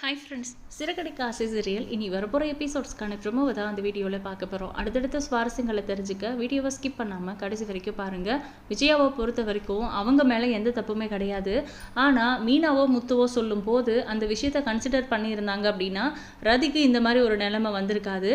Hi friends சிறகடை காசு serial இனி வரப்போகிற எபிசோட்ஸ்க்கான ப்ரொமோவை தான் அந்த வீடியோவில் பார்க்க போகிறோம் அடுத்தடுத்த சுவாரஸ்யங்களை தெரிஞ்சுக்க வீடியோவை ஸ்கிப் பண்ணாமல் கடைசி வரைக்கும் பாருங்கள் விஜயாவை பொறுத்த வரைக்கும் அவங்க மேலே எந்த தப்புமே கிடையாது. ஆனால் மீனாவோ முத்துவோ சொல்லும் போது அந்த விஷயத்தை கன்சிடர் பண்ணியிருந்தாங்க அப்படின்னா ரதிக்கு இந்த மாதிரி ஒரு நிலைமை வந்திருக்காது.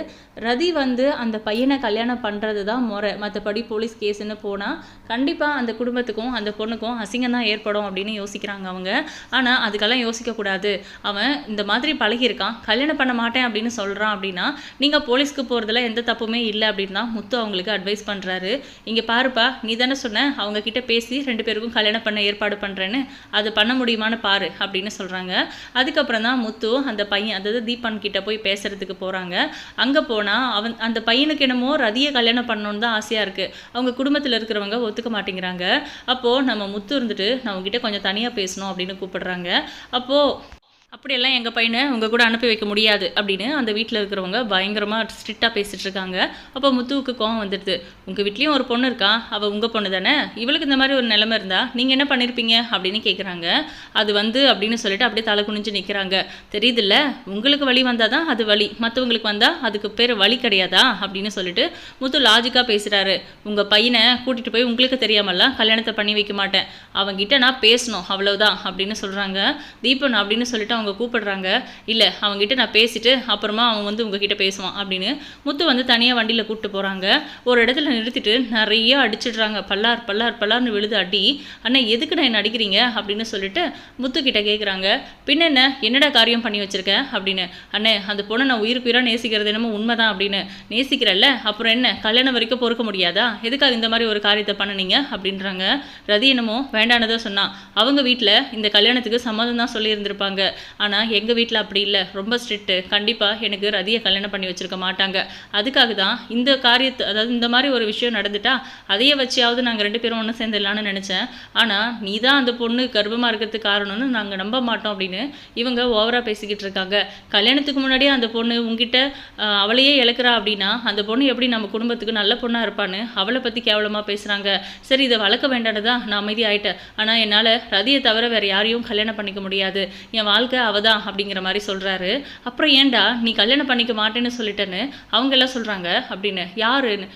ரதி வந்து அந்த பையனை கல்யாணம் பண்ணுறது தான் முறை மற்றபடி போலீஸ் கேஸுன்னு போனால் கண்டிப்பாக அந்த குடும்பத்துக்கும் அந்த பொண்ணுக்கும் அசிங்கம் தான் ஏற்படும் அப்படின்னு யோசிக்கிறாங்க அவங்க. ஆனால் அதுக்கெல்லாம் யோசிக்கக்கூடாது அவன் இந்த மாதிரி பழகியிருக்கான் கல்யாணம் பண்ண மாட்டேன் அப்படின்னு சொல்கிறான் அப்படின்னா நீங்கள் போலீஸ்க்கு போகிறதுல எந்த தப்புமே இல்லை அப்படின்னு தான் முத்து அவங்களுக்கு அட்வைஸ் பண்ணுறாரு இங்கே பாருப்பா நீ தானே சொன்ன அவங்க கிட்ட பேசி ரெண்டு பேருக்கும் கல்யாணம் பண்ண ஏற்பாடு பண்ணுறேன்னு அது பண்ண முடியுமான்னு பாரு அப்படின்னு சொல்கிறாங்க அதுக்கப்புறம் தான் முத்து அந்த பையன் அதாவது தீபன் கிட்ட போய் பேசுகிறதுக்கு போகிறாங்க அங்கே போனால் அவன் அந்த பையனுக்கு என்னமோ ரதியை கல்யாணம் பண்ணணுன்னு தான் ஆசையாக இருக்குது அவங்க குடும்பத்தில் இருக்கிறவங்க ஒத்துக்க மாட்டேங்கிறாங்க. அப்போது நம்ம முத்து இருந்துட்டு நான் உங்ககிட்ட கொஞ்சம் தனியாக பேசணும் அப்படின்னு கூப்பிடுறாங்க. அப்போது அப்படியெல்லாம் எங்கள் பையனை உங்கள் கூட அனுப்பி வைக்க முடியாது அப்படின்னு அந்த வீட்டில் இருக்கிறவங்க பயங்கரமாக ஸ்ட்ரிக்டாக பேசிகிட்டு இருக்காங்க. அப்போ முத்துவுக்கு கோவம் வந்துடுது. உங்கள் வீட்லேயும் ஒரு பொண்ணு இருக்கா? அவள் உங்கள் பொண்ணு தானே? இவளுக்கு இந்த மாதிரி ஒரு நிலைமை இருந்தால் நீங்கள் என்ன பண்ணியிருப்பீங்க அப்படின்னு கேட்குறாங்க அது வந்து அப்படின்னு சொல்லிட்டு அப்படியே தலை குனிஞ்சு நிற்கிறாங்க தெரியுதுல்ல உங்களுக்கு வழி வந்தால் தான் அது வழி மற்றவங்களுக்கு வந்தால் அதுக்கு பேர் வழி கிடையாதா? அப்படின்னு சொல்லிட்டு முத்து லாஜிக்காக பேசுகிறாரு உங்கள் பையனை கூட்டிகிட்டு போய் உங்களுக்கு தெரியாமல்லாம் கல்யாணத்தை பண்ணி வைக்க மாட்டேன். அவங்ககிட்ட நான் பேசணும் அவ்வளோதான் அப்படின்னு சொல்கிறாங்க தீபன் அப்படின்னு சொல்லிட்டு அவங்க கூப்பிடுறாங்க இல்லை அவங்ககிட்ட நான் பேசிட்டு அப்புறமா அவன் வந்து உங்ககிட்ட பேசுவான் அப்படின்னு முத்து வந்து தனியாக வண்டியில் கூப்பிட்டு போகிறாங்க ஒரு இடத்துல நிறுத்திட்டு நிறைய அடிச்சிடுறாங்க. பல்லார் பல்லார் பல்லார்னு விழுது அடி. அண்ணா எதுக்கு நான் என்ன அடிக்கிறீங்க? அப்படின்னு சொல்லிட்டு முத்து கிட்ட கேட்குறாங்க பின்ன என்ன? என்னடா காரியம் பண்ணி வச்சிருக்க? அப்படின்னு. அண்ணே அந்த பொண்ணை நான் உயிருக்கு உயிராக நேசிக்கிறது என்னமோ உண்மைதான் அப்படின்னு. நேசிக்கிறல்ல? அப்புறம் என்ன? கல்யாணம் வரைக்கும் பொறுக்க முடியாதா? எதுக்காக இந்த மாதிரி ஒரு காரியத்தை பண்ணுனீங்க? அப்படின்றாங்க. ரதி என்னமோ வேண்டானதை சொன்னான் அவங்க வீட்டில் இந்த கல்யாணத்துக்கு சம்மதம் தான் சொல்லியிருந்திருப்பாங்க. ஆனால் எங்கள் வீட்டில் அப்படி இல்லை. ரொம்ப ஸ்ட்ரிக்ட்டு கண்டிப்பாக எனக்கு ரதியை கல்யாணம் பண்ணி வச்சிருக்க மாட்டாங்க. அதுக்காக தான் இந்த காரியத்தை அதாவது இந்த மாதிரி ஒரு விஷயம் நடந்துட்டா அதையே வச்சியாவது நாங்கள் ரெண்டு பேரும் ஒன்று சேர்ந்துடலான்னு நினச்சேன். ஆனால் நீ தான் அந்த பொண்ணு கர்ப்பமாக இருக்கிறதுக்கு காரணம்னு நாங்கள் நம்ப மாட்டோம் அப்படின்னு இவங்க ஓவராக பேசிக்கிட்டு இருக்காங்க. கல்யாணத்துக்கு முன்னாடியே அந்த பொண்ணு உங்ககிட்ட அவளையே இழக்கிறா அப்படின்னா அந்த பொண்ணு எப்படி நம்ம குடும்பத்துக்கு நல்ல பொண்ணாக இருப்பான்னு அவளை பற்றி கேவலமாக பேசுகிறாங்க சரி இதை வளர்க்க வேண்டானதா நான் அமைதி ஆயிட்டேன் ஆனால் என்னால் ரதியை தவிர வேறு யாரையும் கல்யாணம் பண்ணிக்க முடியாது. என் வாழ்க்கை அவதான் அப்படிங்கிற மாதிரி சொல்கிறாரு அப்புறம் ஏன்டா நீ கல்யாணம் பண்ணிக்க மாட்டேன்னு சொல்லிட்டேன்னு அவங்க எல்லாம் சொல்கிறாங்க அப்படின்னு. யாருன்னு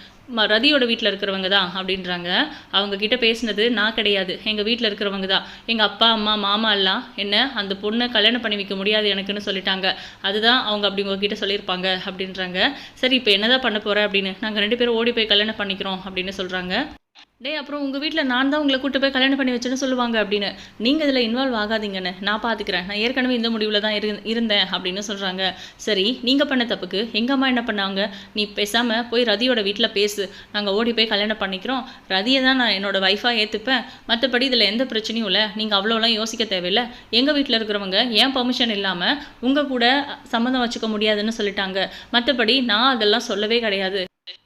ரதியோட வீட்டில் இருக்கிறவங்க தான் அப்படின்றாங்க. அவங்க கிட்ட பேசினது நான் கிடையாது. எங்கள் வீட்டில் இருக்கிறவங்க தான். எங்கள் அப்பா அம்மா மாமா எல்லாம் என்ன அந்த பொண்ணை கல்யாணம் பண்ணி வைக்க முடியாது எனக்குன்னு சொல்லிட்டாங்க. அதுதான் அவங்க அப்படி உங்ககிட்ட சொல்லியிருப்பாங்க அப்படின்றாங்க. சரி இப்போ என்னதான் பண்ண போற அப்படின்னு? நாங்கள் ரெண்டு பேரும் ஓடி போய் கல்யாணம் பண்ணிக்கிறோம் அப்படின்னு சொல்கிறாங்க டே அப்புறம் உங்கள் வீட்டில் நான் தான் உங்களை கூட்டு போய் கல்யாணம் பண்ணி வச்சேன்னு சொல்லுவாங்க அப்படின்னு. நீங்கள் இதில் இன்வால்வ் ஆகாதீங்கன்னு நான் பார்த்துக்கிறேன் நான் ஏற்கனவே இந்த முடிவில் தான் இரு இருந்தேன் அப்படின்னு சொல்கிறாங்க சரி நீங்கள் பண்ண தப்புக்கு எங்கள் அம்மா என்ன பண்ணாங்க? நீ பேசாமல் போய் ரதியோட வீட்டில் பேசு. நாங்கள் ஓடி போய் கல்யாணம் பண்ணிக்கிறோம். ரதியை தான் நான் என்னோடய ஒய்ஃபாக ஏற்றுப்பேன் மற்றபடி இதில் எந்த பிரச்சனையும் இல்லை. நீங்கள் அவ்வளோலாம் யோசிக்க தேவையில்லை. எங்கள் வீட்டில் இருக்கிறவங்க ஏன் பர்மிஷன் இல்லாமல் உங்கள் கூட சம்மந்தம் வச்சுக்க முடியாதுன்னு சொல்லிட்டாங்க. மற்றபடி நான் அதெல்லாம் சொல்லவே கிடையாது.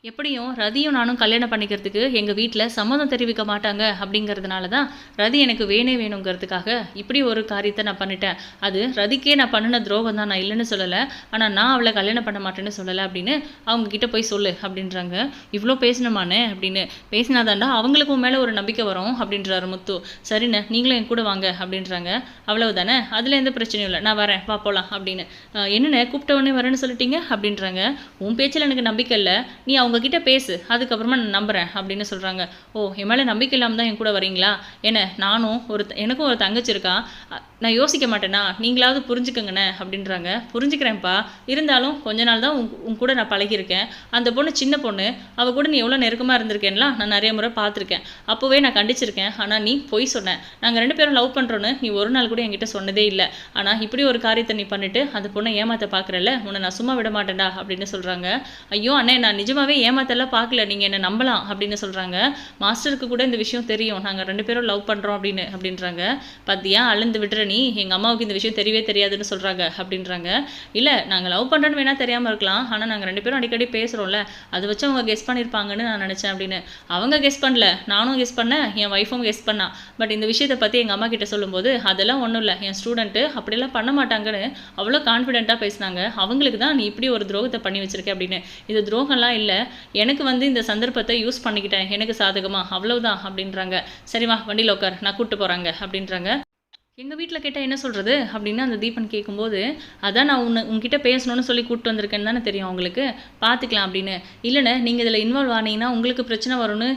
எப்படியும் ரதியும் நானும் கல்யாணம் பண்ணிக்கிறதுக்கு எங்கள் வீட்டில் சம்மதம் தெரிவிக்க மாட்டாங்க அப்படிங்கிறதுனால தான் ரதி எனக்கு வேணே வேணுங்கிறதுக்காக இப்படி ஒரு காரியத்தை நான் பண்ணிட்டேன். அது ரதிக்கே நான் பண்ணின துரோகம் தான் நான் இல்லைன்னு சொல்லலை. ஆனால் நான் அவளை கல்யாணம் பண்ண மாட்டேன்னு சொல்லலை அப்படின்னு அவங்க கிட்ட போய் சொல்லு அப்படின்றாங்க. இவ்வளோ பேசணுமானே அப்படின்னு. பேசினாதாண்டா அவங்களுக்கு உன் மேலே ஒரு நம்பிக்கை வரும் அப்படின்றாரு முத்து. சரிண்ணே நீங்களும் என் கூட வாங்க அப்படின்றாங்க. அவ்வளவு தானே அதில் எந்த பிரச்சனையும் இல்லை. நான் வரேன். வா போகலாம் அப்படின்னு. என்னென்ன என்னண்ணே கூப்பிட்ட உடனே வரேன்னு சொல்லிட்டீங்க அப்படின்றாங்க. உன் பேச்சில் எனக்கு நம்பிக்கை இல்லை. நீ நீ அவங்கக்கிட்ட பேசு அதுக்கப்புறமா நான் நம்புறேன் அப்படின்னு சொல்கிறாங்க ஓ என் மேலே நம்பிக்கை இல்லாமல் தான் என் கூட வரீங்களா என்ன நானும் ஒரு எனக்கும் ஒரு தங்கச்சி இருக்கா? நான் யோசிக்க மாட்டேனா? நீங்களாவது புரிஞ்சுக்கங்கண்ணே அப்படின்றாங்க. புரிஞ்சுக்கிறேன்ப்பா. இருந்தாலும் கொஞ்ச நாள் தான் உங் உன் கூட நான் பழகியிருக்கேன். அந்த பொண்ணு சின்ன பொண்ணு. அவ கூட நீ எவ்வளோ நெருக்கமாக இருந்திருக்கேன்லாம் நான் நிறைய முறை பார்த்துருக்கேன். அப்போவே நான் கண்டிச்சிருக்கேன். ஆனால் நீ பொய் சொன்ன. நாங்கள் ரெண்டு பேரும் லவ் பண்ணுறோன்னு நீ ஒரு நாள் கூட என்கிட்ட சொன்னதே இல்லை. ஆனால் இப்படி ஒரு காரியத்தை நீ பண்ணிட்டு அந்த பொண்ணை ஏமாத்த பார்க்குறல்ல உன்னை நான் சும்மா விட மாட்டேன்டா அப்படின்னு சொல்கிறாங்க ஐயோ அண்ணே நான் நிஜமாவே ஏமாத்தெல்லாம் பார்க்கல நீங்கள் என்ன நம்பலாம் அப்படின்னு சொல்கிறாங்க மாஸ்டருக்கு கூட இந்த விஷயம் தெரியும். நாங்கள் ரெண்டு பேரும் லவ் பண்ணுறோம் அப்படின்னு அப்படின்றாங்க. பார்த்தியா அழுந்து விடுற நீ எங்கள் அம்மாவுக்கு இந்த விஷயம் தெரியவே தெரியாதுன்னு சொல்கிறாங்க அப்படின்றாங்க. இல்லை நாங்கள் லவ் பண்ணுறோன்னு வேணால் தெரியாமல் இருக்கலாம். ஆனால் நாங்கள் ரெண்டு பேரும் அடிக்கடி பேசுகிறோம்ல அதை வச்சு அவங்க கெஸ் பண்ணியிருப்பாங்கன்னு நான் நினச்சேன் அப்படின்னு. அவங்க கெஸ் பண்ணல. நானும் கெஸ் பண்ணேன் என் ஒய்ஃபும் கெஸ் பண்ணா. பட் இந்த விஷயத்தை பற்றி எங்கள் அம்மா கிட்ட சொல்லும்போது அதெல்லாம் ஒன்றும் இல்லை. என் ஸ்டூடெண்ட்டு அப்படியெல்லாம் பண்ண மாட்டாங்கன்னு அவ்வளோ கான்ஃபிடென்ட்டாக பேசினாங்க. அவங்களுக்கு தான் நீ இப்படி ஒரு துரோகத்தை பண்ணி வச்சிருக்க அப்படின்னு. இது துரோகம்லாம் இல்லை எனக்கு வந்து இந்த சந்தர்ப்பத்தை யூஸ் பண்ணிக்கிட்டேன். எனக்கு சாதகமாக அவ்வளவுதான் அப்படின்றாங்க. சரிம்மா வண்டியில் உட்கார். நான் கூப்பிட்டு போகிறாங்க அப்படின்றாங்க. எங்கள் வீட்டில் கேட்டால் என்ன சொல்கிறது அப்படின்னு அந்த தீபன் கேட்கும்போது அதான் நான் உன்னை உங்ககிட்ட பேசணும்னு சொல்லி கூப்பிட்டு வந்திருக்கேன்னு தானே தெரியும் உங்களுக்கு? பார்த்துக்கலாம் அப்படின்னு. இல்லைண்ணே நீங்கள் இதில் இன்வால்வ் ஆனீங்கன்னா உங்களுக்கு பிரச்சனை வரும்னு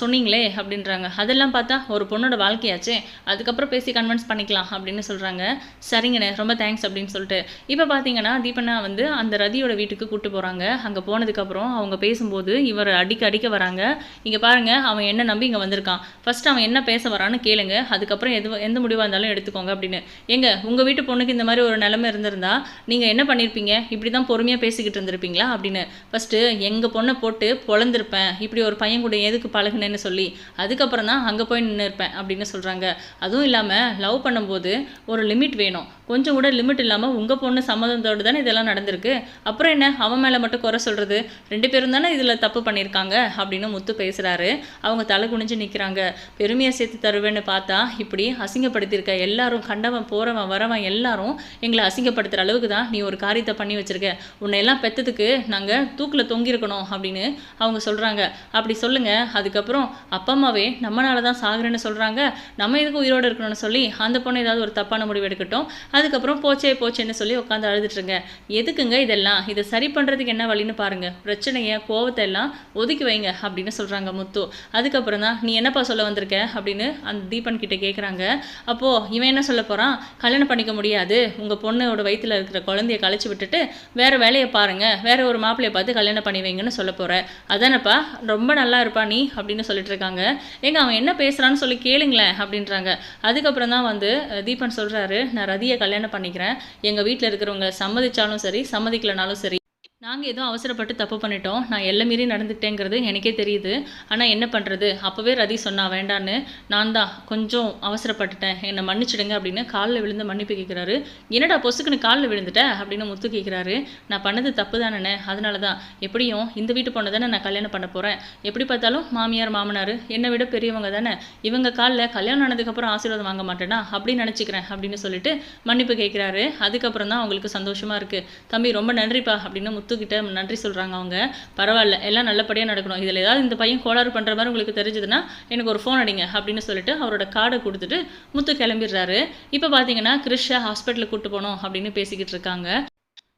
சொன்னீங்களே அப்படின்றாங்க. அதெல்லாம் பார்த்தா ஒரு பொண்ணோட வாழ்க்கையாச்சே அதுக்கப்புறம் பேசி கன்வின்ஸ் பண்ணிக்கலாம் அப்படின்னு சொல்கிறாங்க சரிங்கண்ணே ரொம்ப தேங்க்ஸ் அப்படின்னு சொல்லிட்டு. இப்போ பார்த்தீங்கன்னா தீபனா வந்து அந்த ரதியோட வீட்டுக்கு கூப்பிட்டு போகிறாங்க அங்கே போனதுக்கப்புறம் அவங்க பேசும்போது இவர் அடிக்க அடிக்க வராங்க. இங்கே பாருங்க அவன் என்ன நம்பி இங்கே வந்திருக்கான். ஃபஸ்ட் அவன் என்ன பேச வரான்னு கேளுங்க. அதுக்கப்புறம் எது எந்த முடிவாக இருந்தாலும் எடுத்துக்கோங்க அப்படின்னு. ஏங்க உங்கள் வீட்டு பொண்ணுக்கு இந்த மாதிரி ஒரு நிலைமை இருந்திருந்தா நீங்கள் என்ன பண்ணியிருப்பீங்க இப்படி தான் பொறுமையாக பேசிக்கிட்டு இருந்திருப்பீங்களா? அப்படின்னு. ஃபஸ்ட்டு எங்கள் பொண்ணை போட்டு பொழந்திருப்பேன். இப்படி ஒரு பையன் கூட எதுக்கு பழகுனேன்னு சொல்லி அதுக்கப்புறம் தான் அங்கே போய் நின்று இருப்பேன் அப்படின்னு சொல்கிறாங்க அதுவும் இல்லாமல் லவ் பண்ணும்போது ஒரு லிமிட் வேணும். கொஞ்சம் கூட லிமிட் இல்லாமல் உங்கள் பொண்ணு சம்மதத்தோடு தானே இதெல்லாம் நடந்திருக்கு. அப்புறம் என்ன? அவன் மேலே மட்டும் குறை சொல்கிறது ரெண்டு பேரும் தானே இதில் தப்பு பண்ணியிருக்காங்க அப்படின்னு முத்து பேசுகிறாரு அவங்க தலை குனிஞ்சு நிற்கிறாங்க பெருமையை சேர்த்து தருவேன்னு பார்த்தா இப்படி அசிங்கப்படுத்தியிருக்க எல்லாரும் கண்டவன் போகிறவன் வரவன் எல்லாரும் எங்களை அசிங்கப்படுத்துகிற அளவுக்கு தான் நீ ஒரு காரியத்தை பண்ணி வச்சுருக்க. உன்னை எல்லாம் பெற்றதுக்கு நாங்கள் தூக்கில் தொங்கியிருக்கணும் அப்படின்னு அவங்க சொல்கிறாங்க அப்படி சொல்லுங்கள் அதுக்கப்புறம் அப்பா அம்மாவே நம்மளால தான் சாகுறேன்னு சொல்கிறாங்க நம்ம எதுக்கு உயிரோடு இருக்கணும்னு சொல்லி அந்த பொண்ணு ஏதாவது ஒரு தப்பான முடிவு எடுக்கட்டும். அதுக்கப்புறம் போச்சே போச்சேன்னு சொல்லி உட்காந்து அழுதுட்டுருங்க. எதுக்குங்க இதெல்லாம்? இதை சரி பண்ணுறதுக்கு என்ன வழின்னு பாருங்கள் பிரச்சனையை கோவத்தை எல்லாம் ஒதுக்கி வைங்க அப்படின்னு சொல்கிறாங்க முத்து. அதுக்கப்புறம் தான் நீ என்னப்பா சொல்ல வந்திருக்க? அப்படின்னு அந்த தீபன் கிட்டே கேட்குறாங்க அப்போது இவன் என்ன சொல்ல போகிறான் கல்யாணம் பண்ணிக்க முடியாது. உங்கள் பொண்ணோட வயிற்றில் இருக்கிற குழந்தைய கழிச்சு விட்டுட்டு வேற வேலையை பாருங்க. வேறு ஒரு மாப்பிள்ளையை பார்த்து கல்யாணம் பண்ணி வைங்கன்னு சொல்ல போற. அதானப்பா? ரொம்ப நல்லா இருப்பா நீ? அப்படின்னு சொல்லிட்டு இருக்காங்க. ஏங்க அவன் என்ன பேசுகிறான்னு சொல்லி கேளுங்களேன் அப்படின்றாங்க. அதுக்கப்புறம் தான் வந்து தீபன் சொல்கிறாரு நான் ரதியை கல்யாணம் பண்ணிக்கிறேன். எங்க வீட்டில் இருக்கிறவங்க சம்மதிச்சாலும் சரி சம்மதிக்கலனாலும் சரி நாங்கள் எதுவும் அவசரப்பட்டு தப்பு பண்ணிட்டோம். நான் எல்லை மீறி நடந்துட்டேங்கிறது எனக்கே தெரியுது. ஆனால் என்ன பண்ணுறது அப்போவே ரதி சொன்னா வேண்டான்னு. நான் தான் கொஞ்சம் அவசரப்பட்டுட்டேன். என்னை மன்னிச்சிடுங்க அப்படின்னு காலில் விழுந்து மன்னிப்பு கேட்குறாரு என்னடா பொசுக்குன்னு காலில் விழுந்துட்டேன் அப்படின்னு முத்து கேட்குறாரு நான் பண்ணது தப்பு தானே அதனால தான் எப்படியும் இந்த வீட்டு பொண்ணை தானே நான் கல்யாணம் பண்ண போகிறேன் எப்படி பார்த்தாலும் மாமியார் மாமனார் என்னை விட பெரியவங்க தானே. இவங்க காலில் கல்யாணம் ஆனதுக்கப்புறம் ஆசீர்வாதம் வாங்க மாட்டேனா? அப்படி நினச்சிக்கிறேன். அப்படின்னு சொல்லிட்டு மன்னிப்பு கேட்குறாரு அதுக்கப்புறம் தான் அவங்களுக்கு சந்தோஷமாக இருக்குது தம்பி ரொம்ப நன்றிப்பா. அப்படின்னு முத்துக்கிட்ட நன்றி சொல்கிறாங்க அவங்க. பரவாயில்ல எல்லாம் நல்லபடியாக நடக்கணும். இதில் ஏதாவது இந்த பையன் கோளாறு பண்ணுற மாதிரி உங்களுக்கு தெரிஞ்சதுன்னா எனக்கு ஒரு ஃபோன் அடிங்க அப்படின்னு சொல்லிட்டு அவரோட கார்டை கொடுத்துட்டு முத்து கிளம்பிடுறாரு. இப்போ பார்த்தீங்கன்னா கிறிஷா ஹாஸ்பிட்டலுக்கு கூப்பிட்டு போகணும் அப்படின்னு பேசிக்கிட்டு இருக்காங்க.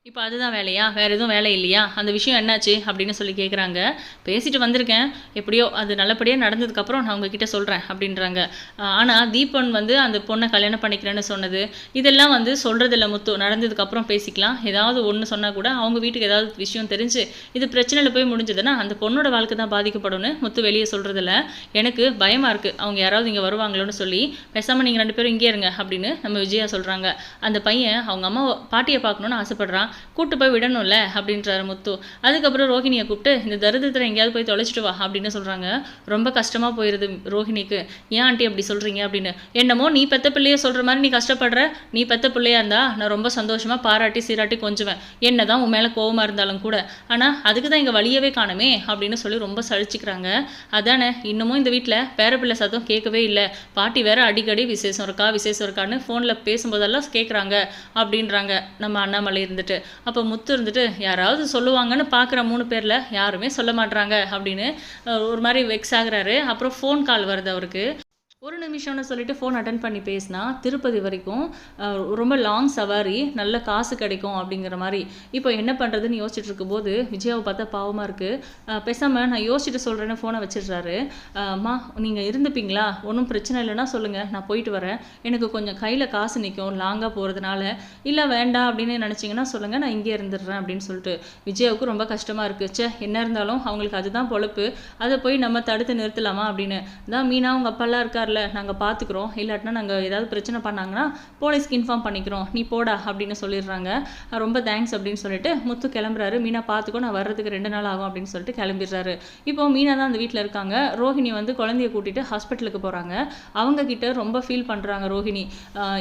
இப்போ அதுதான் வேலையா? வேறு எதுவும் வேலை இல்லையா? அந்த விஷயம் என்னாச்சு? அப்படின்னு சொல்லி கேட்குறாங்க பேசிட்டு வந்திருக்கேன். எப்படியோ அது நல்லபடியாக நடந்ததுக்கப்புறம் நான் உங்ககிட்ட சொல்கிறேன் அப்படின்றாங்க. ஆனால் தீபன் வந்து அந்த பொண்ணை கல்யாணம் பண்ணிக்கிறேன்னு சொன்னது. இதெல்லாம் வந்து சொல்கிறதில்ல முத்து. நடந்ததுக்கப்புறம் பேசிக்கலாம். ஏதாவது ஒன்று சொன்னால் கூட அவங்க வீட்டுக்கு ஏதாவது விஷயம் தெரிஞ்சு இது பிரச்சனையில் போய் முடிஞ்சதுன்னா அந்த பொண்ணோட வாழ்க்கை தான் பாதிக்கப்படும்னு முத்து வெளியே சொல்கிறதில்ல எனக்கு பயமாக இருக்குது அவங்க யாராவது இங்கே வருவாங்களோன்னு சொல்லி பேசாமல் நீங்கள் ரெண்டு பேரும் இங்கே இருங்க அப்படின்னு நம்ம விஜயா சொல்கிறாங்க அந்த பையன் அவங்க அம்மா பாட்டியை பார்க்கணுன்னு ஆசைப்படுறான். கூட்டு போய் விடணும்ல அப்படின்றாரு முத்து. அதுக்கப்புறம் ரோஹிணியை கூப்பிட்டு இந்த தரித்திரத்தில் எங்கேயாவது போய் தொலைச்சிட்டு வா அப்படின்னு சொல்கிறாங்க ரொம்ப கஷ்டமாக போயிடுது ரோஹிணிக்கு. ஏன் ஆண்டி அப்படி சொல்கிறீங்க அப்படின்னு. என்னமோ நீ பெத்த பிள்ளைய சொல்கிற மாதிரி நீ கஷ்டப்படுற. நீ பெத்த பிள்ளையா இருந்தா நான் ரொம்ப சந்தோஷமாக பாராட்டி சீராட்டி கொஞ்சுவேன். என்ன தான் உன் மேலே கோவமாக இருந்தாலும் கூட. ஆனால் அதுக்கு தான் இங்கே வழியவே காணுமே அப்படின்னு சொல்லி ரொம்ப சழிச்சுக்கிறாங்க அதானே இன்னமும் இந்த வீட்டில் பேர பிள்ளை சத்தம் கேட்கவே இல்லை. பாட்டி வேற அடிக்கடி விசேஷம் இருக்கா விசேஷம் இருக்கான்னு ஃபோனில் பேசும்போதெல்லாம் கேட்குறாங்க அப்படின்றாங்க நம்ம அண்ணாமலை இருந்துட்டு. அப்போ முத்து இருந்துட்டு யாராவது சொல்லுவாங்கன்னு பார்க்குற மூணு பேரில் யாருமே சொல்ல மாட்றாங்க அப்படின்னு ஒரு மாதிரி வெக்ஸ் ஆகுறாரு. அப்புறம் ஃபோன் கால் வருது அவருக்கு. ஒரு நிமிஷம்னு சொல்லிட்டு ஃபோன் அட்டன் பண்ணி பேசினா திருப்பதி வரைக்கும் ரொம்ப லாங் சவாரி நல்ல காசு கிடைக்கும் அப்படிங்கிற மாதிரி. இப்போ என்ன பண்ணுறதுன்னு யோசிச்சுட்டு இருக்கும்போது விஜயாவை பார்த்தா பாவமாக இருக்குது பேசாமல் நான் யோசிச்சுட்டு சொல்கிறேன்னு ஃபோனை வச்சிடுறாரு. அம்மா நீங்கள் இருந்துப்பீங்களா? ஒன்றும் பிரச்சனை இல்லைன்னா சொல்லுங்கள் நான் போயிட்டு வரேன். எனக்கு கொஞ்சம் கையில் காசு நிற்கும் லாங்காக போகிறதுனால இல்லை வேண்டாம் அப்படின்னு நினச்சிங்கன்னா சொல்லுங்கள் நான் இங்கே இருந்துடுறேன் அப்படின்னு சொல்லிட்டு விஜயாவுக்கு ரொம்ப கஷ்டமாக இருக்குது ச்சே என்ன இருந்தாலும் அவங்களுக்கு அதுதான் பொழப்பு. அதை போய் நம்ம தடுத்து நிறுத்தலாமா? அப்படின்னு. தான் மீனா உங்கள் அப்பாலாம் இருக்கார்ல நாங்கள் பார்த்துக்குறோம் இல்லாட்டினா நாங்கள் ஏதாவது பிரச்சனை பண்ணாங்கன்னா போலீஸ்க்கு இன்ஃபார்ம் பண்ணிக்கிறோம். நீ போடா அப்படின்னு சொல்லிடுறாங்க. ரொம்ப தேங்க்ஸ் அப்படின்னு சொல்லிட்டு முத்து கிளம்புறாரு. மீனா பார்த்துக்கோ நான் வர்றதுக்கு ரெண்டு நாள் ஆகும் அப்படின்னு சொல்லிட்டு கிளம்பிடுறாரு. இப்போ மீனா தான் அந்த வீட்டில் இருக்காங்க. ரோஹிணி வந்து குழந்தைய கூட்டிட்டு ஹாஸ்பிட்டலுக்கு போகிறாங்க அவங்க கிட்ட ரொம்ப ஃபீல் பண்ணுறாங்க ரோஹிணி.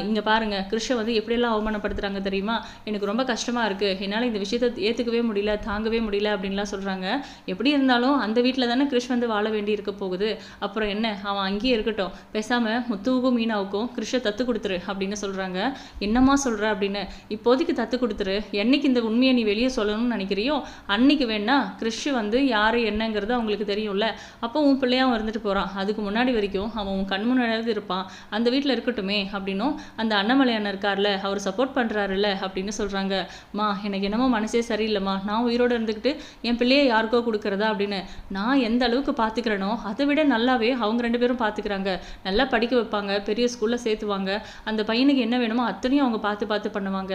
இங்கே பாருங்க கிருஷ்ண வந்து எப்படியெல்லாம் அவமானப்படுத்துறாங்க தெரியுமா? எனக்கு ரொம்ப கஷ்டமாக இருக்குது என்னால் இந்த விஷயத்தை ஏற்றுக்கவே முடியல தாங்கவே முடியல அப்படின்லாம் சொல்கிறாங்க எப்படி இருந்தாலும் அந்த வீட்டில் தானே கிருஷ் வந்து வாழ வேண்டி இருக்க போகுது. அப்புறம் என்ன? அவன் அங்கேயே இருக்கட்டும். பேசாமல் முத்துவுக்கும் மீனாவுக்கும் கிருஷை தத்து கொடுத்துரு அப்படின்னு சொல்கிறாங்க என்னம்மா சொல்கிற அப்படின்னு? இப்போதைக்கு தத்து கொடுத்துரு. என்னைக்கு இந்த உண்மையை நீ வெளியே சொல்லணும்னு நினைக்கிறியோ அன்னைக்கு வேணா கிறிஷ் வந்து யார் என்னங்கிறது அவங்களுக்கு தெரியும்ல. அப்போ உன் பிள்ளையாவும் இருந்துட்டு போகிறான் அதுக்கு முன்னாடி வரைக்கும் அவன் உன் கண் முன்னாடி இருப்பான். அந்த வீட்டில் இருக்கட்டுமே அப்படின்னும் அந்த அண்ணாமலை அண்ணன் இருக்கார்ல அவர் சப்போர்ட் பண்ணுறாருல்ல அப்படின்னு சொல்கிறாங்க மா எனக்கு என்னமோ மனசே சரியில்லைம்மா. நான் உயிரோடு இருந்துக்கிட்டு என் பிள்ளையை யாருக்கோ கொடுக்குறதா அப்படின்னு. நான் எந்த அளவுக்கு பார்த்துக்கிறேனோ அதை விட நல்லாவே அவங்க ரெண்டு பேரும் பார்த்துக்கிறாங்க நல்லா படிக்க வைப்பாங்க பெரிய ஸ்கூலில் சேர்த்துவாங்க. அந்த பையனுக்கு என்ன வேணுமோ அத்தனையும் அவங்க பார்த்து பார்த்து பண்ணுவாங்க.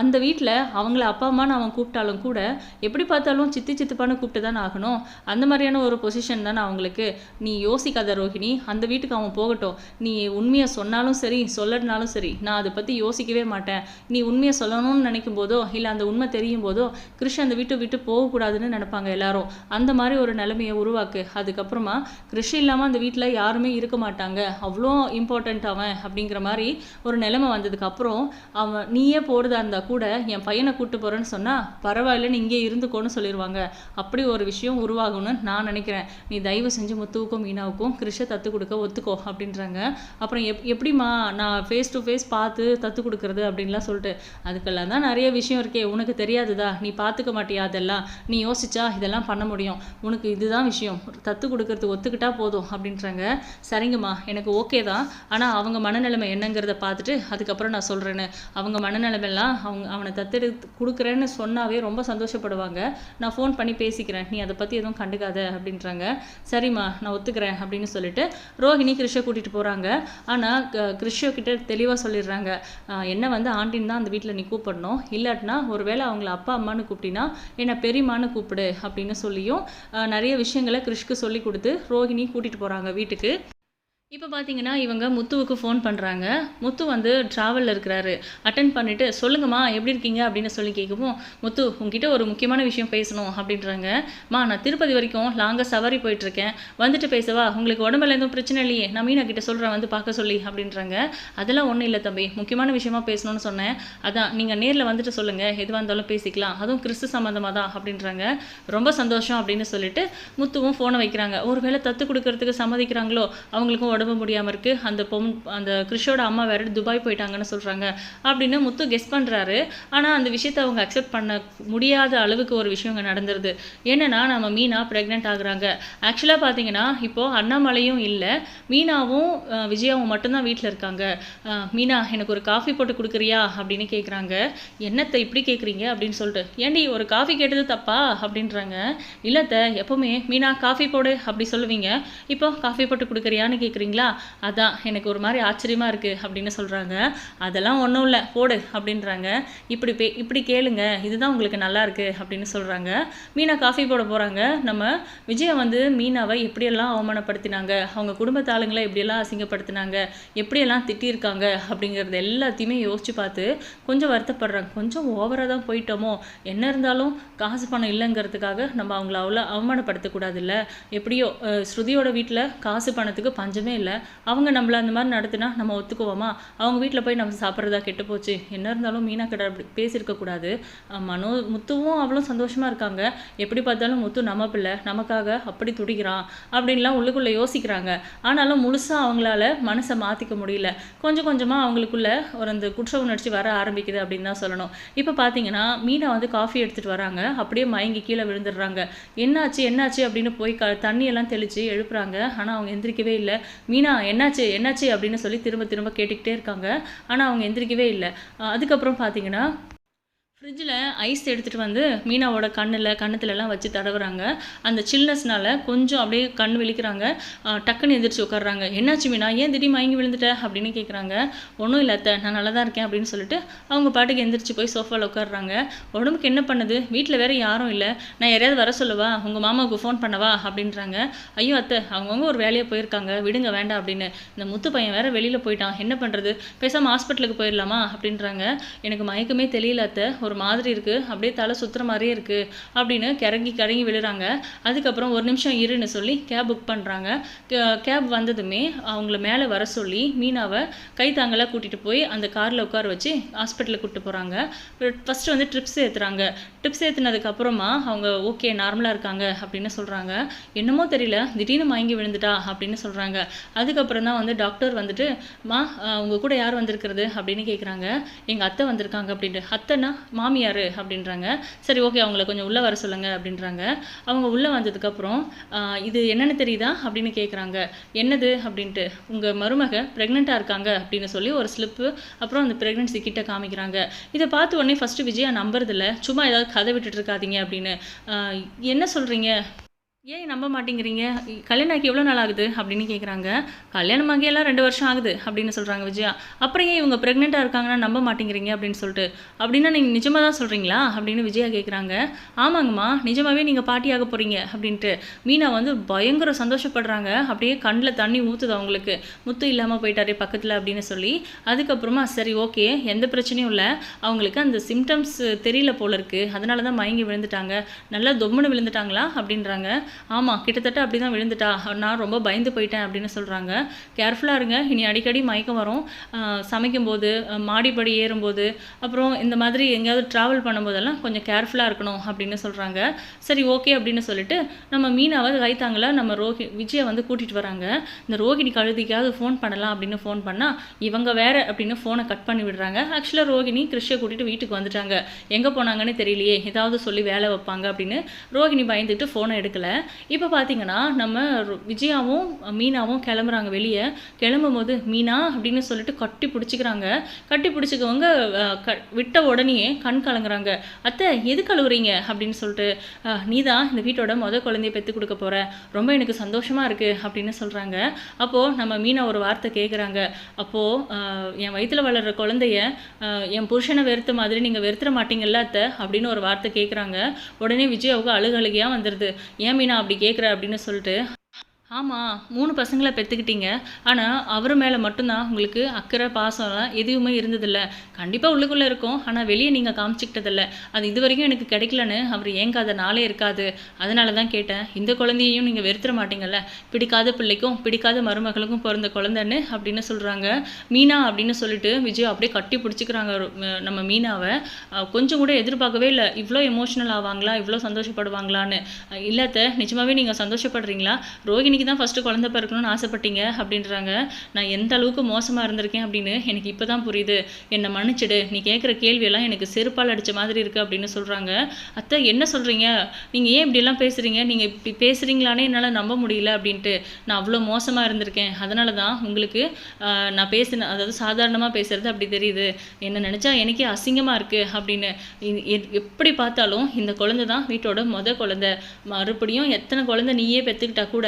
அந்த வீட்டில் அவங்கள அப்பா அம்மான்னு அவன் கூப்பிட்டாலும் கூட எப்படி பார்த்தாலும் சித்தி சித்தப்பான்னு கூப்பிட்டு தான் ஆகணும். அந்த மாதிரியான ஒரு பொசிஷன் தானே அவங்களுக்கு. நீ யோசிக்காத ரோஹிணி அந்த வீட்டுக்கு அவன் போகட்டும். நீ உண்மையை சொன்னாலும் சரி சொல்லனாலும் சரி நான் அதை பற்றி யோசிக்கவே மாட்டேன். நீ உண்மையை சொல்லணும்னு நினைக்கும் போதோ இல்லை அந்த உண்மை தெரியும் போதோ கிருஷ்ண அந்த வீட்டை விட்டு போகக்கூடாதுன்னு நினைப்பாங்க எல்லாரும். அந்த மாதிரி ஒரு நிலைமையை உருவாக்கு. அதுக்கப்புறமா கிருஷ் இல்லாமல் அந்த வீட்டில் யாருமே இருக்க மாட்டாங்க. அவ்வளோ இம்பார்ட்டண்ட் அவன் அப்படிங்கிற மாதிரி ஒரு நிலைமை வந்ததுக்கப்புறம் அவன் நீயே போகிறதா இருந்தால் கூட என் பையனை கூட்டு போகிறேன்னு சொன்னால் பரவாயில்லன்னு இங்கே இருந்துக்கோன்னு சொல்லிடுவாங்க அப்படி ஒரு விஷயம் உருவாகும்னு நான் நினைக்கிறேன். நீ தயவு செஞ்சு முத்துவுக்கும் மீனாவுக்கும் கிருஷை தத்து கொடுக்க ஒத்துக்கோ அப்படின்றாங்க. அப்புறம் எப் எப்படிம்மா நான் ஃபேஸ் டு ஃபேஸ் பார்த்து தத்து கொடுக்கறது? அப்படின்லாம் சொல்லிட்டு அதுக்கெல்லாம் தான் நிறைய விஷயம் இருக்கே. உனக்கு தெரியாதுதா? நீ பார்த்துக்க மாட்டியா அதெல்லாம்? நீ யோசிச்சா இதெல்லாம் பண்ண முடியும். உனக்கு இதுதான் விஷயம். தத்து கொடுக்கறது ஒத்துக்கிட்டா போதும் அப்படின்றாங்க. சரிங்கம்மா. எனக்கு ஓகே தான். ஆனால் அவங்க மனநிலைமை என்னங்கிறத பார்த்துட்டு அதுக்கப்புறம் நான் சொல்கிறேன்னு அவங்க மனநிலைமைலாம் அவங்க அவனை தத்தெடுத்து கொடுக்குறேன்னு சொன்னாவே ரொம்ப சந்தோஷப்படுவாங்க. நான் ஃபோன் பண்ணி பேசிக்கிறேன். நீ அதை பற்றி எதுவும் கண்டுக்காத அப்படின்றாங்க. சரிம்மா நான் ஒத்துக்கிறேன் அப்படின்னு சொல்லிட்டு ரோஹிணி கிருஷ்ண கூட்டிகிட்டு போகிறாங்க ஆனால் கிருஷ்ண கிட்ட தெளிவாக சொல்லிடுறாங்க. என்ன வந்து ஆண்டின்னு தான் அந்த வீட்டில் நீ கூப்பிடணும். இல்லாட்டினா ஒருவேளை அவங்கள அப்பா அம்மான்னு கூப்பிட்டினா என்னை பெரியம்மான்னு கூப்பிடு அப்படின்னு சொல்லியும் நிறைய விஷயங்களை கிருஷ்க்கு சொல்லி கொடுத்து ரோஹிணி கூட்டிகிட்டு போகிறாங்க வீட்டுக்கு. இப்போ பார்த்தீங்கன்னா இவங்க முத்துவுக்கு ஃபோன் பண்ணுறாங்க முத்து வந்து ட்ராவலில் இருக்கிறாரு. அட்டன் பண்ணிவிட்டு சொல்லுங்கம்மா எப்படி இருக்கீங்க? அப்படின்னு சொல்லி கேட்கவும் முத்து உங்ககிட்ட ஒரு முக்கியமான விஷயம் பேசணும் அப்படின்றாங்க. மா நான் திருப்பதி வரைக்கும் லாங்காக சவாரி போயிட்டுருக்கேன். வந்துட்டு பேசவா? உங்களுக்கு உடம்புல எதுவும் பிரச்சனை இல்லையே. நான் மீனா கிட்ட சொல்கிறேன் வந்து பார்க்க சொல்லி அப்படின்றாங்க. அதெல்லாம் ஒன்றும் இல்லை தம்பி. முக்கியமான விஷயமா பேசணும்னு சொன்னேன். அதான் நீங்கள் நேரில் வந்துட்டு சொல்லுங்கள் எதுவாக இருந்தாலும் பேசிக்கலாம். அதுவும் கிறிஸ்து சம்மந்தமாக தான் அப்படின்றாங்க. ரொம்ப சந்தோஷம் அப்படின்னு சொல்லிட்டு முத்துவும் ஃபோனை வைக்கிறாங்க. ஒருவேளை தத்து கொடுக்கறதுக்கு சம்மதிக்கிறாங்களோ? அவங்களுக்கும் உடம்பு முடியாமல் இருக்குது அந்த பொம் அந்த கிறிஷோட அம்மா வேறு துபாய் போயிட்டாங்கன்னு சொல்கிறாங்க அப்படின்னு முத்து கெஸ் பண்ணுறாரு ஆனால் அந்த விஷயத்தை அவங்க அக்செப்ட் பண்ண முடியாத அளவுக்கு ஒரு விஷயம் இங்கே நடந்துருது. என்னென்னா நம்ம மீனா ப்ரெக்னென்ட் ஆகுறாங்க. ஆக்சுவலாக பார்த்தீங்கன்னா இப்போது அண்ணாமலையும் இல்லை. மீனாவும் விஜயாவும் மட்டும்தான் வீட்டில் இருக்காங்க. மீனா எனக்கு ஒரு காஃபி போட்டு கொடுக்குறியா? அப்படின்னு கேட்குறாங்க என்னத்தை இப்படி கேட்குறீங்க அப்படின்னு சொல்லிட்டு ஏண்டி ஒரு காஃபி கேட்டது தப்பா? அப்படின்றாங்க. இல்லத்த எப்போவுமே மீனா காஃபி போடு அப்படி சொல்லுவீங்க. இப்போ காஃபி போட்டு கொடுக்குறியான்னு கேட்குறீங்க சரிங்களா? அதான் எனக்கு ஒரு மாதிரி ஆச்சரியமாக இருக்குது அப்படின்னு சொல்கிறாங்க அதெல்லாம் ஒன்றும் இல்லை போடு அப்படின்றாங்க. இப்படி பே இப்படி கேளுங்க இதுதான் உங்களுக்கு நல்லா இருக்குது அப்படின்னு சொல்கிறாங்க மீனா காஃபி போட போகிறாங்க நம்ம விஜயை வந்து மீனாவை எப்படியெல்லாம் அவமானப்படுத்தினாங்க அவங்க குடும்பத்தாளுங்களை எப்படியெல்லாம் அசிங்கப்படுத்தினாங்க எப்படியெல்லாம் திட்டியிருக்காங்க அப்படிங்கிறது எல்லாத்தையுமே யோசிச்சு பார்த்து கொஞ்சம் வருத்தப்படுறாங்க. கொஞ்சம் ஓவராக தான் போயிட்டோமோ? என்ன இருந்தாலும் காசு பணம் இல்லைங்கிறதுக்காக நம்ம அவங்கள அவ்வளோ அவமானப்படுத்தக்கூடாது இல்லை எப்படியோ ஸ்ருதியோட வீட்டில் காசு பணத்துக்கு பஞ்சமே இல்லை. அவங்க நம்மள அந்த மாதிரி நடத்தினா நம்ம ஒத்துக்குவோமா? அவங்க வீட்டில் போய் நம்ம சாப்பிட்றதா கெட்டு போச்சு. என்ன இருந்தாலும் மீனா கடை அப்படி பேசியிருக்கக்கூடாது மனோ முத்துவும் அவ்வளோ சந்தோஷமா இருக்காங்க. எப்படி பார்த்தாலும் முத்து நம்ம பிள்ளை நமக்காக அப்படி துடிக்கிறான் அப்படின்லாம் உள்ளுக்குள்ளே யோசிக்கிறாங்க. ஆனாலும் முழுசாக அவங்களால மனசை மாற்றிக்க முடியல. கொஞ்சம் கொஞ்சமாக அவங்களுக்குள்ள ஒரு அந்த குற்ற உணர்ச்சி வர ஆரம்பிக்குது அப்படின்னு தான் சொல்லணும். இப்போ பார்த்தீங்கன்னா மீனா வந்து காஃபி எடுத்துகிட்டு வராங்க. அப்படியே மயங்கி கீழே விழுந்துடுறாங்க. என்னாச்சு என்னாச்சு அப்படின்னு போய் க தண்ணியெல்லாம் தெளித்து எழுப்புறாங்க. ஆனால் அவங்க எந்திரிக்கவே இல்லை. மீனா என்னாச்சு என்னாச்சு அப்படின்னு சொல்லி திரும்ப திரும்ப கேட்டுக்கிட்டே இருக்காங்க. ஆனால் அவங்க எந்திரிக்கவே இல்லை. அதுக்கப்புறம் பார்த்தீங்கன்னா ஃப்ரிட்ஜில் ஐஸ் எடுத்துகிட்டு வந்து மீனாவோட கண்ணில் கண்ணத்துலலாம் வச்சு தடவுறாங்க. அந்த சில்னஸ்னால் கொஞ்சம் அப்படியே கண் விழிக்கிறாங்க. டக்குன்னு எந்திரிச்சு உட்காடுறாங்க என்னாச்சு மீனா? ஏன் திடீர் மயங்கி விழுந்துட்ட? அப்படின்னு கேட்குறாங்க ஒன்றும் இல்லை அத்தை. நான் நல்லா தான் இருக்கேன் அப்படின்னு சொல்லிட்டு அவங்க பாட்டுக்கு எந்திரிச்சு போய் சோஃபாவில் உட்காடுறாங்க உடம்புக்கு என்ன பண்ணுது? வீட்டில் வேற யாரும் இல்லை. நான் யாரையாவது வர சொல்லவா? உங்கள் மாமாவுக்கு ஃபோன் பண்ணவா? அப்படின்றாங்க. ஐயோ அத்தை அவங்கவுங்க ஒரு வேலையாக போயிருக்காங்க. விடுங்க வேண்டாம் அப்படின்னு. இந்த முத்து பையன் வேறு வெளியில் போயிட்டான். என்ன பண்ணுறது பேசாமல் ஹாஸ்பிட்டலுக்கு போயிடலாமா? அப்படின்றாங்க. எனக்கு மயக்கமே தெரியல அத்தை. ஒரு மாதிரி இருக்குது அப்படியே தலை சுற்றுற மாதிரியே இருக்குது அப்படின்னு கிறங்கி கிறங்கி விழுறாங்க. அதுக்கப்புறம் ஒரு நிமிஷம் இருன்னு சொல்லி கேப் புக் பண்ணுறாங்க கேப் வந்ததுமே அவங்கள மேலே வர சொல்லி மீனாவை கை கூட்டிகிட்டு போய் அந்த காரில் உட்கார வச்சு ஹாஸ்பிட்டலுக்கு கூப்பிட்டு போகிறாங்க ஃபஸ்ட்டு வந்து ட்ரிப்ஸ் ஏற்றுறாங்க ட்ரிப்ஸ் ஏற்றுனதுக்கப்புறமா அவங்க ஓகே நார்மலாக இருக்காங்க. அப்படின்னு சொல்கிறாங்க என்னமோ தெரியல. திடீர்னு மயங்கி விழுந்துட்டா? அப்படின்னு சொல்கிறாங்க அதுக்கப்புறம் தான் வந்து டாக்டர் வந்துட்டு மா உங்கள் கூட யார் வந்திருக்கிறது? அப்படின்னு கேட்குறாங்க எங்கள் அத்தை வந்திருக்காங்க. அப்படின்ட்டு. அத்தைனா மாமியார் அப்படின்றாங்க. சரி ஓகே அவங்கள கொஞ்சம் உள்ளே வர சொல்லுங்க அப்படின்றாங்க. அவங்க உள்ளே வந்ததுக்கப்புறம் இது என்னென்னு தெரியுதா? அப்படின்னு கேட்குறாங்க என்னது? அப்படின்ட்டு உங்கள் மருமக ப்ரெக்னெண்ட்டாக இருக்காங்க அப்படின்னு சொல்லி ஒரு ஸ்லிப்பு அப்புறம் அந்த ப்ரெக்னென்சி கிட்ட காமிக்கிறாங்க. இதை பார்த்து உடனே ஃபஸ்ட்டு விஜயா நம்புறதில்ல. சும்மா ஏதாவது கதை விட்டுட்டு இருக்காதீங்க அப்படின்னு. என்ன சொல்கிறீங்க ஏன் நம்ப மாட்டேங்கிறீங்க? கல்யாணம் ஆகி எவ்வளோ நாள் ஆகுது? அப்படின்னு கேட்குறாங்க கல்யாணம் ஆகி எல்லாம் ரெண்டு வருஷம் ஆகுது அப்படின்னு சொல்கிறாங்க விஜயா. அப்புறம் ஏன் இவங்க ப்ரெக்னெண்ட்டாக இருக்காங்கன்னா நம்ப மாட்டேங்கிறீங்க அப்படின்னு சொல்லிட்டு. அப்படின்னா நீங்கள் நிஜமாக தான் சொல்கிறீங்களா அப்படின்னு விஜயா கேட்குறாங்க ஆமாங்கம்மா நிஜமாகவே நீங்கள் பாட்டியாக போகிறீங்க அப்படின்ட்டு. மீனா வந்து பயங்கர சந்தோஷப்படுறாங்க. அப்படியே கண்ணில் தண்ணி ஊற்றுது அவங்களுக்கு. முத்து இல்லாமல் போயிட்டாரே பக்கத்தில் அப்படின்னு சொல்லி. அதுக்கப்புறமா சரி ஓகே எந்த பிரச்சனையும் இல்லை. அவங்களுக்கு அந்த சிம்டம்ஸ் தெரியல போல இருக்குது அதனால தான் மயங்கி விழுந்துட்டாங்க. நல்லா தொம்முன்னு விழுந்துட்டாங்களா? அப்படின்றாங்க. ஆமாம் கிட்டத்தட்ட அப்படி தான் விழுந்துட்டா. நான் ரொம்ப பயந்து போயிட்டேன் அப்படின்னு சொல்கிறாங்க கேர்ஃபுல்லாக இருங்க. இனி அடிக்கடி மயக்கம் வரும். சமைக்கும்போது மாடிப்படி ஏறும்போது அப்புறம் இந்த மாதிரி எங்கேயாவது ட்ராவல் பண்ணும்போதெல்லாம் கொஞ்சம் கேர்ஃபுல்லாக இருக்கணும் அப்படின்னு சொல்கிறாங்க சரி ஓகே அப்படின்னு சொல்லிட்டு நம்ம மீனாவை கைத்தாங்கள நம்ம ரோஹி விஜயை வந்து கூட்டிகிட்டு வராங்க. இந்த ரோஹிணி கழுதிக்காவது ஃபோன் பண்ணலாம் அப்படின்னு ஃபோன் பண்ணால் இவங்க வேற அப்படின்னு ஃபோனை கட் பண்ணி விடுறாங்க. ஆக்சுவலாக ரோஹிணி கிருஷ்ய கூட்டிகிட்டு வீட்டுக்கு வந்துட்டாங்க. எங்கே போனாங்கன்னு தெரியலையே. ஏதாவது சொல்லி வேலை வைப்பாங்க அப்படின்னு ரோஹிணி பயந்துட்டு ஃபோனை எடுக்கலை. இப்போ பார்த்தீங்கன்னா நம்ம விஜயாவும் மீனாவும் கிளம்புறாங்க வெளியே. கிளம்பும் போது மீனா அப்படின்னு சொல்லிட்டு கட்டி பிடிச்சிக்கிறாங்க. கட்டி பிடிச்சிக்கவங்க க விட்ட உடனே கண் கலங்குறாங்க. அத்தை எது கழுவுறீங்க அப்படின்னு சொல்லிட்டு நீ தான் இந்த வீட்டோட மொதல் குழந்தைய பெற்று கொடுக்க போகிற ரொம்ப எனக்கு சந்தோஷமாக இருக்கு அப்படின்னு சொல்கிறாங்க அப்போது நம்ம மீனா ஒரு வார்த்தை கேட்குறாங்க அப்போது என் வயிற்றில் வளர்கிற குழந்தைய என் புருஷனை வெறுத்த மாதிரி நீங்கள் வெறுத்துற மாட்டீங்கல்ல அத்தை அப்படின்னு ஒரு வார்த்தை கேட்குறாங்க உடனே விஜயாவுக்கு அழுகழுகையாக வந்துடுது ஏன் மீனா நான் அப்படி கேட்குறேன் அப்படின்னு சொல்லிட்டு ஆமாம் மூணு பசங்களை பெற்றுக்கிட்டீங்க ஆனால் அவர் மேலே மட்டும்தான் உங்களுக்கு அக்கறை பாசம்லாம் எதுவுமே இருந்ததில்ல. கண்டிப்பாக உள்ளுக்குள்ளே இருக்கும். ஆனால் வெளியே நீங்கள் காமிச்சிக்கிட்டதில்ல. அது இது வரைக்கும் எனக்கு கிடைக்கலன்னு அவர் ஏங்காத நாளே இருக்காது. அதனால தான் கேட்டேன். இந்த குழந்தையையும் நீங்கள் வெறுத்துற மாட்டீங்கல்ல? பிடிக்காத பிள்ளைக்கும் பிடிக்காத மருமகளுக்கும் பிறந்த குழந்தைன்னு அப்படின்னு சொல்கிறாங்க மீனா அப்படின்னு சொல்லிட்டு விஜய் அப்படியே கட்டி பிடிச்சிக்கிறாங்க. நம்ம மீனாவை. கொஞ்சம் கூட எதிர்பார்க்கவே இல்லை. இவ்வளோ எமோஷனல் ஆவாங்களா? இவ்வளோ சந்தோஷப்படுவாங்களான்னு. இல்லாத நிஜமாகவே நீங்கள் சந்தோஷப்படுறீங்களா? ரோகிணிக்கு தான் ஃபஸ்ட்டு குழந்த பிறக்கணும்னு ஆசைப்பட்டீங்க அப்படின்றாங்க. நான் எந்த அளவுக்கு மோசமாக இருந்திருக்கேன் அப்படின்னு எனக்கு இப்போ தான் புரியுது. என்னை மன்னிச்சிடு. நீ கேட்குற கேள்வியெல்லாம் எனக்கு செருப்பால் அடித்த மாதிரி இருக்குது அப்படின்னு சொல்கிறாங்க அத்தை என்ன சொல்கிறீங்க நீங்கள் ஏன் இப்படிலாம் பேசுகிறீங்க நீங்கள் இப்படி பேசுகிறீங்களானே என்னால் நம்ப முடியல அப்படின்ட்டு. நான் அவ்வளோ மோசமாக இருந்திருக்கேன். அதனால தான் உங்களுக்கு நான் பேசின அதாவது சாதாரணமாக பேசுகிறது அப்படி தெரியுது. என்ன நினச்சா எனக்கே அசிங்கமாக இருக்குது அப்படின்னு. எப்படி பார்த்தாலும் இந்த குழந்தை தான் வீட்டோட முத குழந்தை. மறுபடியும் எத்தனை குழந்தை நீயே பெற்றுக்கிட்டா கூட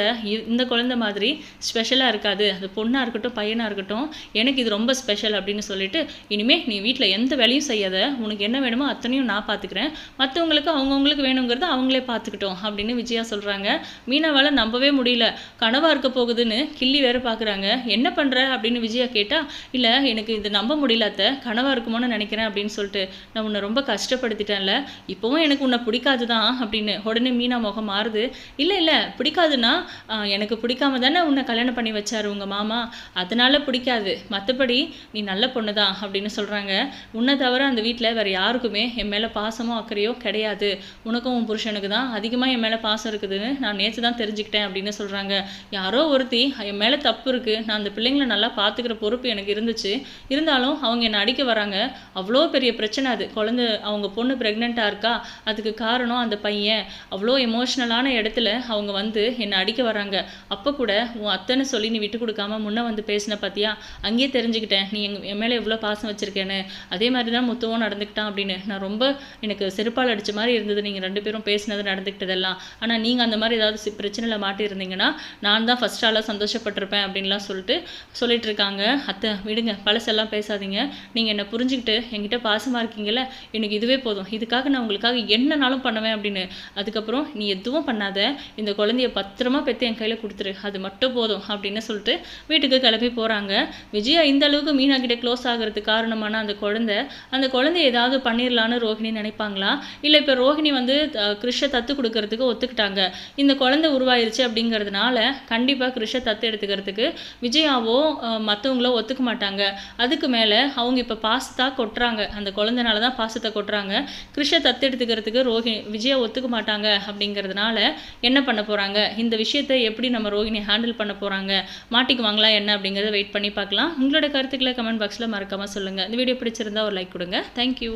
இந்த குழந்தை மாதிரி ஸ்பெஷலாக இருக்காது. அது பொண்ணாக இருக்கட்டும் பையனாக இருக்கட்டும் எனக்கு இது ரொம்ப ஸ்பெஷல் அப்படின்னு சொல்லிட்டு இனிமேல் நீ வீட்டில் எந்த வேலையும் செய்யாத. உனக்கு என்ன வேணுமோ அத்தனையும் நான் பார்த்துக்கிறேன் மற்றவங்களுக்கு அவங்கவுங்களுக்கு வேணுங்கிறத அவங்களே பார்த்துக்கிட்டோம் அப்படின்னு விஜயா சொல்கிறாங்க மீனாவால் நம்பவே முடியல. கனவாக இருக்க போகுதுன்னு கிள்ளி வேறு பார்க்குறாங்க என்ன பண்ணுற அப்படின்னு விஜயா கேட்டால் இல்லை எனக்கு இது நம்ப முடியல அத்தை. கனவாக இருக்குமோன்னு நினைக்கிறேன் அப்படின்னு சொல்லிட்டு நான் உன்னை ரொம்ப கஷ்டப்படுத்திட்டேன்ல. இப்போவும் எனக்கு உன்னை பிடிக்காது தான் அப்படின்னு உடனே மீனா முகம் மாறுது. இல்லை இல்லை பிடிக்காதுன்னா எனக்கு பிடிக்காம தானே உன்னை கல்யாணம் பண்ணி வச்சார் உங்கள் மாமா? அதனால் பிடிக்காது. மற்றபடி நீ நல்ல பொண்ணு தான் அப்படின்னு சொல்கிறாங்க உன்னை தவிர அந்த வீட்டில் வேறு யாருக்குமே என் மேலே பாசமோ அக்கறையோ கிடையாது. உனக்கும் உன் புருஷனுக்கு தான் அதிகமாக என் மேலே பாசம் இருக்குதுன்னு நான் நேற்று தான் தெரிஞ்சுக்கிட்டேன் அப்படின்னு சொல்கிறாங்க யாரோ ஒருத்தி என் மேலே தப்பு இருக்குது நான் அந்த பிள்ளைங்களை நல்லா பார்த்துக்கிற பொறுப்பு எனக்கு இருந்துச்சு. இருந்தாலும் அவங்க என்னை அடிக்க வராங்க. அவ்வளோ பெரிய பிரச்சனை அது. குழந்தை அவங்க பொண்ணு ப்ரெக்னெண்ட்டாக இருக்கா? அதுக்கு காரணம் அந்த பையன். அவ்வளோ எமோஷ்னலான இடத்துல அவங்க வந்து என்னை அடிக்க வராங்க. அப்போ கூட உன் அத்தைன்னு சொல்லி நீ விட்டு கொடுக்காம முன்னே வந்து பேசின பார்த்தியா அங்கேயே தெரிஞ்சுக்கிட்டேன். நீ எங்க என் மேலே எவ்வளோ பாசம் வச்சிருக்கேன்னு. அதே மாதிரி தான் முத்துவும் நடந்துக்கிட்டான் அப்படின்னு. நான் ரொம்ப எனக்கு செருப்பால் அடிச்ச மாதிரி இருந்தது நீங்கள் ரெண்டு பேரும் பேசினது நடந்துக்கிட்டதெல்லாம். ஆனால் நீங்கள் அந்த மாதிரி ஏதாவது பிரச்சனையில் மாட்டியிருந்தீங்கன்னா நான் தான் ஃபஸ்ட் ஆளாக சந்தோஷப்பட்டிருப்பேன் அப்படின்லாம் சொல்லிட்டு சொல்லிட்டு இருக்காங்க. அத்தை விடுங்க. பழசெல்லாம் பேசாதீங்க. நீங்கள் என்னை புரிஞ்சுக்கிட்டு என்கிட்ட பாசமாக இருக்கீங்கல்ல எனக்கு இதுவே போதும். இதுக்காக நான் உங்களுக்காக என்னனாலும் பண்ணுவேன் அப்படின்னு. அதுக்கப்புறம் நீ எதுவும் பண்ணாத. இந்த குழந்தைய பத்திரமா பெற்று என் கையில் கையில் கொடுத்துரு. அது மட்டும் போதும் அப்படின்னு சொல்லிட்டு வீட்டுக்கு கிளம்பி போகிறாங்க விஜயா இந்த அளவுக்கு மீனா கிட்ட க்ளோஸ் ஆகிறதுக்கு காரணமான அந்த குழந்தை அந்த குழந்தை ஏதாவது பண்ணிடலான்னு ரோஹிணி நினைப்பாங்களா? இல்லை இப்போ ரோஹிணி வந்து கிருஷ தத்து கொடுக்கறதுக்கு ஒத்துக்கிட்டாங்க. இந்த குழந்தை உருவாயிருச்சு அப்படிங்கிறதுனால கண்டிப்பாக கிருஷ தத்து எடுத்துக்கிறதுக்கு விஜயாவோ மற்றவங்களோ ஒத்துக்க மாட்டாங்க. அதுக்கு மேலே அவங்க இப்போ பாசத்தா கொட்டுறாங்க. அந்த குழந்தைனால தான் பாசத்தை கொட்டுறாங்க. கிருஷ தத்து எடுத்துக்கிறதுக்கு ரோஹிணி விஜயா ஒத்துக்க மாட்டாங்க அப்படிங்கிறதுனால என்ன பண்ண போகிறாங்க இந்த விஷயத்தை எப்படி நம்ம ரோஹிணி ஹேண்டில் பண்ண போகிறாங்க மாட்டிக்குவாங்களா என்ன அப்படிங்கிறத வெயிட் பண்ணி பார்க்கலாம். உங்களோட கருத்துக்களை கமெண்ட் பாக்ஸில் மறக்காமல் சொல்லுங்கள் இந்த வீடியோ பிடிச்சிருந்தா ஒரு லைக் கொடுங்க. தேங்க்யூ